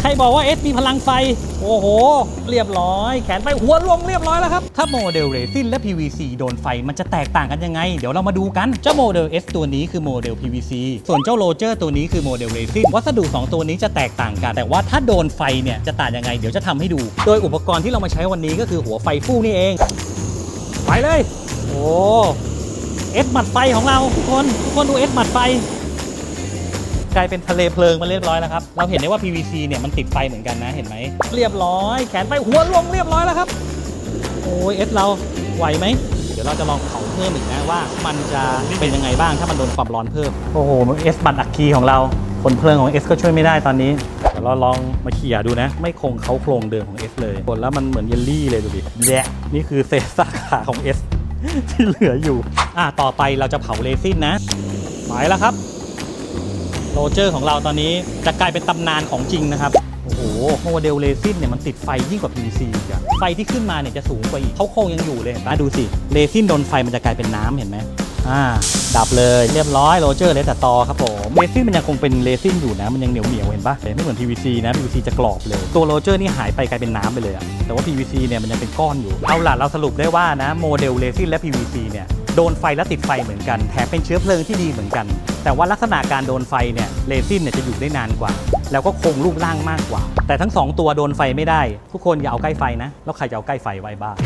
ใครบอกว่า S มีพลังไฟ โอ้โห เรียบร้อย แขนไปหัวลงเรียบร้อยแล้วครับ ถ้าโมเดลเรซินและ PVC โดนไฟมันจะแตกต่างกันยังไง เดี๋ยวเรามาดูกัน เจ้าโมเดล S ตัวนี้คือโมเดล PVC ส่วนเจ้าโรเจอร์ตัวนี้คือโมเดลเรซินวัสดุ 2 ตัวนี้จะแตกต่างกัน แต่ว่าถ้าโดนไฟเนี่ยจะต่างยังไง เดี๋ยวจะทำให้ดู โดยอุปกรณ์ที่เรามาใช้วันนี้ก็คือหัวไฟฟู่นี่เอง ไปเลย โอ้เอสหมัดไฟของเราทุกคนทุกคนดูเอสหมัดไฟ กลายเป็นทะเลเพลิงมาเรียบร้อยแล้วครับเราเห็นได้ว่า PVC เนี่ยมันติดไฟเหมือนกันนะเห็นไหมเรียบร้อย แขนไปหัวลงเรียบร้อยแล้วครับ โอ้ยเอสเราไหวไหมเดี๋ยวเราจะลองเผาเพิ่มอีกนะว่า มันจะเป็นยังไงบ้างถ้ามันโดนความร้อนเพิ่มโอ้โหเอสบัตรอักคีของเราคนเพลิงของ S ก็ช่วยไม่ได้ตอนนี้เดี๋ยวเราลองมาเขี่ยดูนะ ไม่คงเขาโครงเดิมของ S เลยผลแล้วมันเหมือนเยลลี่เลยดูดิแยะนี่คือเศษซากขาของ S ที่เหลืออยู่อะต่อไปเราจะเผาเรซินนะไปแล้วครับ โรเจอร์ของเราตอนนี้จะกลายเป็นตำนานของจริงนะครับ โอ้โหโมเดลเรซินเนี่ยมันติดไฟยิ่งกว่า PVC อีกอะไฟที่ขึ้นมาเนี่ยจะสูงกว่าอีกเขาโครงยังอยู่เลยเห็นปะดูสิเรซินโดนไฟมันจะกลายเป็นน้ำเห็นไหมอ่าดับเลยเรียบร้อยโรเจอร์เลยแต่ตอครับผมเรซินมันยังคงเป็นเรซินอยู่นะ มันยังเหนียวเหนียวๆเห็นปะไม่เหมือน PVC นะ PVC จะกรอบเลย ตัวโรเจอร์นี่หายไปกลายเป็นน้ำไปเลยอะแต่ว่า PVC เนี่ยมันยังเป็นก้อนอยู่เอาล่ะเราสรุปได้ว่านะโมเดลเรซินและ PVC เนี่ยโดนไฟและติดไฟเหมือนกันแถมเป็นเชื้อเพลิงที่ดีเหมือนกัน แต่ว่าลักษณะการโดนไฟเนี่ยเรซินเนี่ยจะอยู่ได้นานกว่า แล้วก็คงรูปร่างมากกว่า แต่ทั้งสองตัวโดนไฟไม่ได้ ทุกคนอย่าเอาใกล้ไฟนะ แล้วใครจะเอาใกล้ไฟไว้บ้าง